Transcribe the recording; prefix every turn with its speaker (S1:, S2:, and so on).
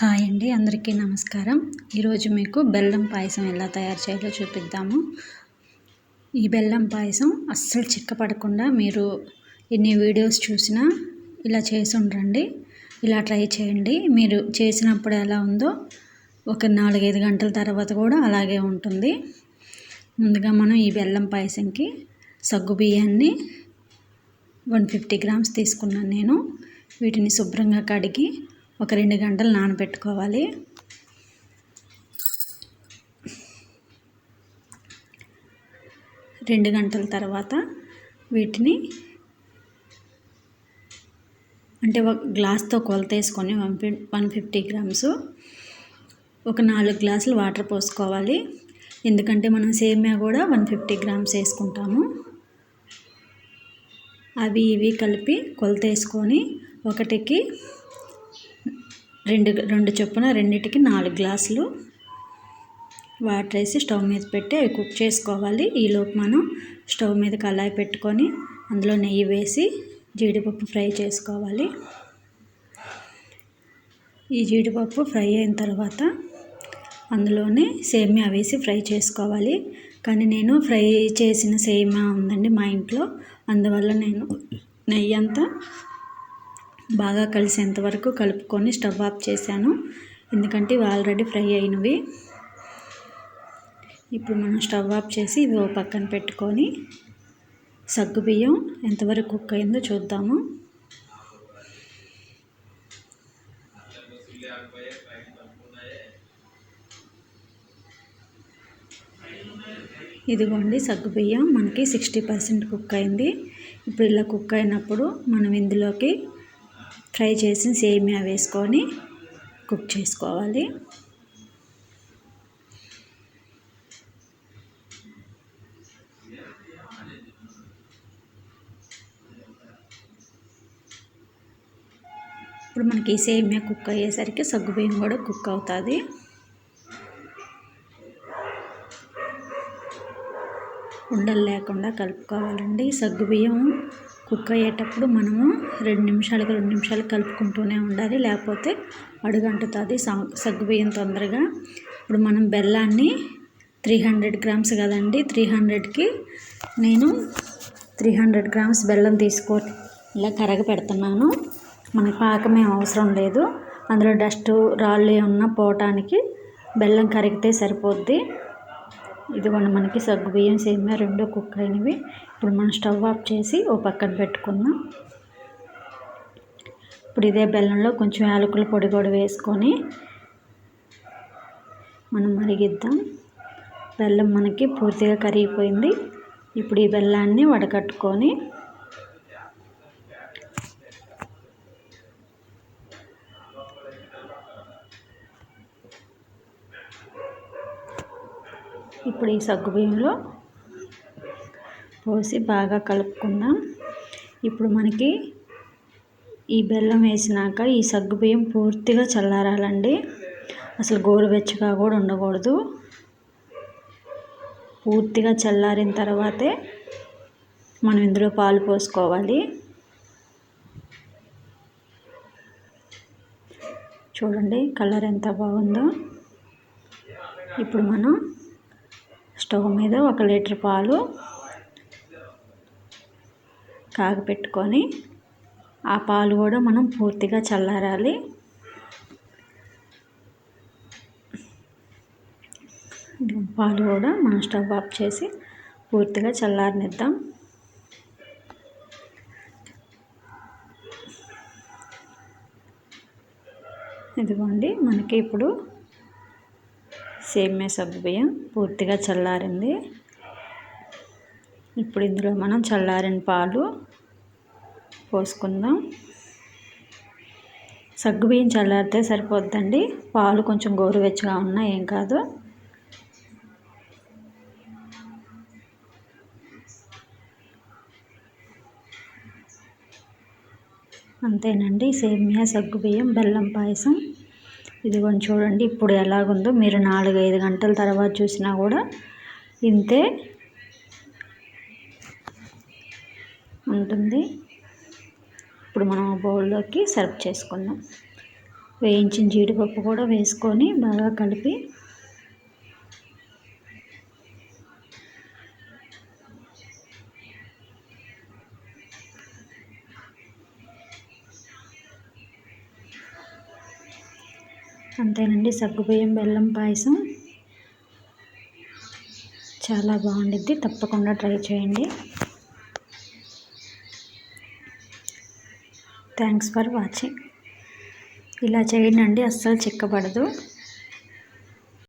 S1: Hi అండి అందరికీ నమస్కారం. ఈరోజు మీకు బెల్లం పాయసం ఎలా తయారు చేయాలో చూపిద్దాము. ఈ బెల్లం పాయసం అస్సలు చిక్కపడకుండా మీరు ఎన్ని వీడియోస్ చూసినా ఇలా చేసి ఉండండి ఇలా ట్రై చేయండి. మీరు చేసినప్పుడు ఎలా ఉందో ఒక నాలుగైదు గంటల తర్వాత కూడా అలాగే ఉంటుంది. ముందుగా మనం ఈ బెల్లం పాయసంకి సగ్గు బియ్యాన్ని వన్ ఫిఫ్టీ గ్రామ్స్ తీసుకున్నాను నేను. వీటిని శుభ్రంగా కడిగి ఒక రెండు గంటలు నానబెట్టుకోవాలి. రెండు గంటల తర్వాత వీటిని అంటే ఒక గ్లాస్తో కొలత వేసుకొని వన్ ఫి వన్ ఫిఫ్టీ గ్రామ్స్ ఒక నాలుగు గ్లాసులు వాటర్ పోసుకోవాలి. ఎందుకంటే మనం సేమియా కూడా వన్ ఫిఫ్టీ గ్రామ్స్ వేసుకుంటాము. అవి ఇవి కలిపి కొలత వేసుకొని ఒకటికి రెండు రెండు చొప్పున రెండింటికి నాలుగు గ్లాసులు వాటర్ వేసి స్టవ్ మీద పెట్టి అవి కుక్ చేసుకోవాలి. ఈలోపు మనం స్టవ్ మీద కళాయి పెట్టుకొని అందులో నెయ్యి వేసి జీడిపప్పు ఫ్రై చేసుకోవాలి. ఈ జీడిపప్పు ఫ్రై అయిన తర్వాత అందులోనే సేమియా వేసి ఫ్రై చేసుకోవాలి. కానీ నేను ఫ్రై చేసిన సేమియా ఉందండి మా ఇంట్లో. అందువల్ల నేను నెయ్యి అంతా బాగా కలిసేంత వరకు కలుపుకొని స్టవ్ ఆఫ్ చేశాను. ఎందుకంటే ఇవి ఆల్రెడీ ఫ్రై అయినవి. ఇప్పుడు మనం స్టవ్ ఆఫ్ చేసి ఇవి పక్కన పెట్టుకొని సగ్గు బియ్యం ఎంతవరకు కుక్ అయిందో చూద్దాము. ఇదిగోండి సగ్గుబియ్యం మనకి సిక్స్టీ పర్సెంట్ కుక్ అయింది. ఇప్పుడు ఇలా కుక్ అయినప్పుడు మనం ఇందులోకి ఫ్రై చేసి సేమియా వేసుకొని కుక్ చేసుకోవాలి. ఇప్పుడు మనకి సేమియా కుక్ అయ్యేసరికి సగ్గుబియ్యం కూడా కుక్ అవుతుంది. ఉండలు లేకుండా కలుపుకోవాలండి. సగ్గుబియ్యం కుక్ అయ్యేటప్పుడు మనము రెండు నిమిషాలకి రెండు నిమిషాలు కలుపుకుంటూనే ఉండాలి. లేకపోతే అడుగంటుతుంది సగ్గుబియ్యం తొందరగా. ఇప్పుడు మనం బెల్లాన్ని త్రీ హండ్రెడ్ గ్రామ్స్ కదండి త్రీ హండ్రెడ్కి నేను త్రీ హండ్రెడ్ గ్రామ్స్ బెల్లం తీసుకొని ఇలా కరగ పెడుతున్నాను. మనకి పాకమే అవసరం లేదు. అందులో డస్ట్ రాళ్ళు ఉన్న పోవటానికి బెల్లం కరిగితే సరిపోద్ది. ఇదిగోండి మనకి సగ్గుబియ్యం సేమియా రెండు కుక్ అయినవి ఇప్పుడు మనం స్టవ్ ఆఫ్ చేసి ఓ పక్కన పెట్టుకుందాం. ఇప్పుడు ఇదే బెల్లంలో కొంచెం యాలకుల పొడి కూడా వేసుకొని మనం మరిగిద్దాం. బెల్లం మనకి పూర్తిగా కరిగిపోయింది. ఇప్పుడు ఈ బెల్లాన్ని వడకట్టుకొని ఇప్పుడు ఈ సగ్గుబియ్యంలో పోసి బాగా కలుపుకుందాం. ఇప్పుడు మనకి ఈ బెల్లం వేసినాక ఈ సగ్గుబియ్యం పూర్తిగా చల్లారాలండి. అసలు గోరువెచ్చగా కూడా ఉండకూడదు. పూర్తిగా చల్లారిన తర్వాతే మనం ఇందులో పాలు పోసుకోవాలి. చూడండి కలర్ ఎంత బాగుందో. ఇప్పుడు మనం స్టవ్ మీద ఒక లీటర్ పాలు కాగపెట్టుకొని ఆ పాలు కూడా మనం పూర్తిగా చల్లారాలి. పాలు కూడా మనం స్టవ్ ఆఫ్ చేసి పూర్తిగా చల్లారనిద్దాం. ఇదిగోండి మనకి ఇప్పుడు సేమ్యా సగ్గుబియ్యం పూర్తిగా చల్లారింది. ఇప్పుడు ఇందులో మనం చల్లారిన పాలు పోసుకుందాం. సగ్గుబియ్యం చల్లారితే సరిపోద్దండి. పాలు కొంచెం గోరువెచ్చగా ఉన్నా ఏం కాదు. అంతేనండి. సేమియా సగ్గుబియ్యం బెల్లం పాయసం. ఇదిగోండి చూడండి ఇప్పుడు ఎలాగుందో. మీరు నాలుగు ఐదు గంటల తర్వాత చూసినా కూడా ఇంతే ఉంటుంది. ఇప్పుడు మనం బౌల్లోకి సర్వ్ చేసుకుందాం. వేయించిన జీడిపప్పు కూడా వేసుకొని బాగా కలిపి అంతేనండి సగ్గుబియ్యం బెల్లం పాయసం. చాలా బాగుండిద్ది తప్పకుండా ట్రై చేయండి. Thanks for watching. ఇలా చేయండి అస్సలు చిక్కబడదు.